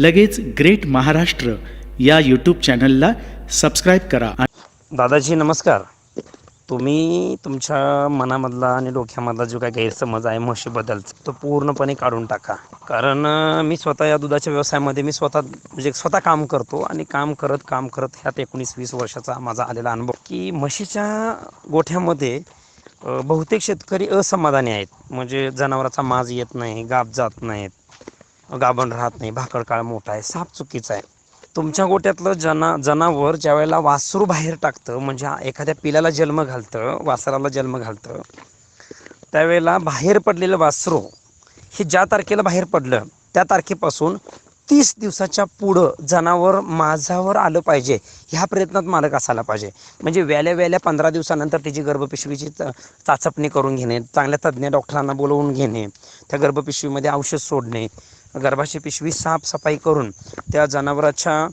लगेच ग्रेट महाराष्ट्र या यूट्यूब चॅनलला सबस्क्राईब करा. दादाजी नमस्कार. तुम्ही तुमच्या मनामधला आणि डोक्यामधला जो काही गैरसमज आहे म्हशीबद्दलचा तो पूर्णपणे काढून टाका. कारण मी स्वतः या दुधाच्या व्यवसायामध्ये मी स्वतः म्हणजे स्वतः काम करतो आणि काम करत काम करत ह्यात एकोणीस वीस वर्षाचा माझा आलेला अनुभव की म्हशीच्या गोठ्यामध्ये बहुतेक शेतकरी असमाधानी आहेत. म्हणजे जनावराचा माज येत नाही गाब जात नाहीत. गाभण राहत नाही भाकड काळ मोठा आहे साप चुकीचा आहे. तुमच्या गोट्यातलं जना जनावर ज्या वेळेला वासरू बाहेर टाकतं म्हणजे एखाद्या पिलाला जन्म घालतं वासराला जन्म घालतं त्यावेळेला बाहेर पडलेलं वासरू हे ज्या तारखेला बाहेर पडलं त्या तारखेपासून तीस दिवसाच्या पुढं जनावर माझावर आलं पाहिजे ह्या प्रयत्नात मालक असायला पाहिजे. म्हणजे वेल्या वेल्या पंधरा दिवसानंतर त्याची गर्भपिशवीची चाचपणी करून घेणे चांगल्या तज्ज्ञ डॉक्टरांना बोलवून घेणे त्या गर्भपिशवीमध्ये औषध सोडणे गर्भाशय पिशवी साफसफाई करून त्या जनावराच्या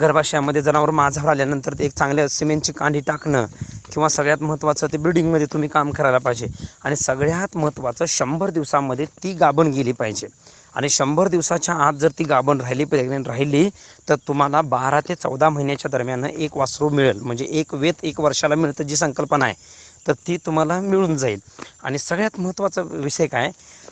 गर्भाशयामध्ये जनावर माझावर आल्यानंतर ते एक चांगल्या सिमेंटची कांडी टाकणं किंवा सगळ्यात महत्त्वाचं ते ब्रिडिंगमध्ये तुम्ही काम करायला पाहिजे. आणि सगळ्यात महत्त्वाचं शंभर दिवसामध्ये ती गाभण गेली पाहिजे. आणि शंभर दिवसाच्या आत जर ती गाभण राहिली प्रेग्नेंट राहिली तर तुम्हाला बारा ते चौदा महिन्याच्या दरम्यान एक वासरू मिळेल. म्हणजे एक वेत एक वर्षाला मिळतं जी संकल्पना आहे. तर ती तुम्हाला मिळून जाईल. आणि सगळ्यात महत्त्वाचा विषय काय?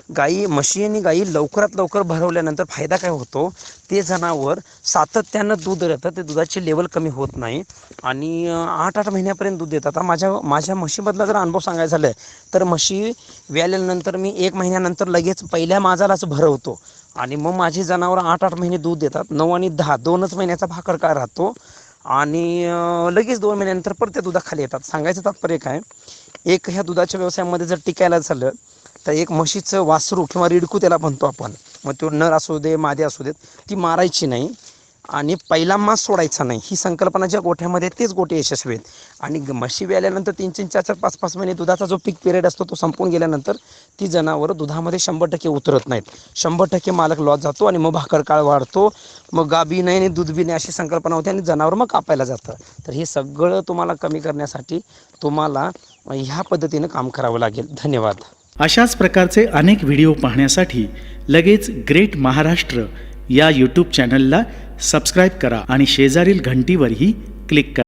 गाई म्हशी आणि गाई लवकरात लवकर भरवल्यानंतर फायदा काय होतो? ते जनावर सातत्यानं दूध देतं ते दुधाची लेवल कमी होत नाही. आणि आठ आठ महिन्यापर्यंत दूध देतात. आता माझ्या माझ्या म्हशीमधला जर अनुभव सांगायचा झालं तर म्हशी व्याल्यानंतर मी एक महिन्यानंतर लगेच पहिल्या माझालाच भरवतो. आणि मग माझी जनावरं आठ आठ महिने दूध देतात. नऊ आणि दहा दोनच महिन्याचा भाकर काय राहतो. आणि लगेच दोन महिन्यानंतर परत त्या दुधाखाली येतात. सांगायचं तात्पर्य काय? एक ह्या दुधाच्या व्यवसायामध्ये जर टिकायला झालं तर एक म्हशीचं वासरू किंवा रिडकू त्याला म्हणतो आपण. मग तो नर असू दे मादी असू देत ती मारायची नाही. आणि पहिला मास सोडायचा नाही. ही संकल्पना ज्या गोठ्यामध्ये तेच गोठे यशस्वी आहेत. आणि म्हशी आल्यानंतर तीन तीन चार चार पाच पाच महिने दुधाचा जो पीक पिरियड असतो तो संपून गेल्यानंतर ती जनावरं दुधामध्ये शंभर टक्के उतरत नाहीत. शंभर टक्के मालक लॉस जातो आणि मग भाकर काळ वाढतो मग गाबी नाही आणि दूध बी नाही अशी संकल्पना होते आणि जनावर मग कापायला जातं. तर हे सगळं तुम्हाला कमी करण्यासाठी तुम्हाला ह्या पद्धतीनं काम करावं लागेल. धन्यवाद. अशाच प्रकारचे अनेक व्हिडिओ पाहण्यासाठी लगेच ग्रेट महाराष्ट्र या यूट्यूब चॅनलला सबस्क्राईब करा आणि शेजारील घंटीवरही क्लिक करा.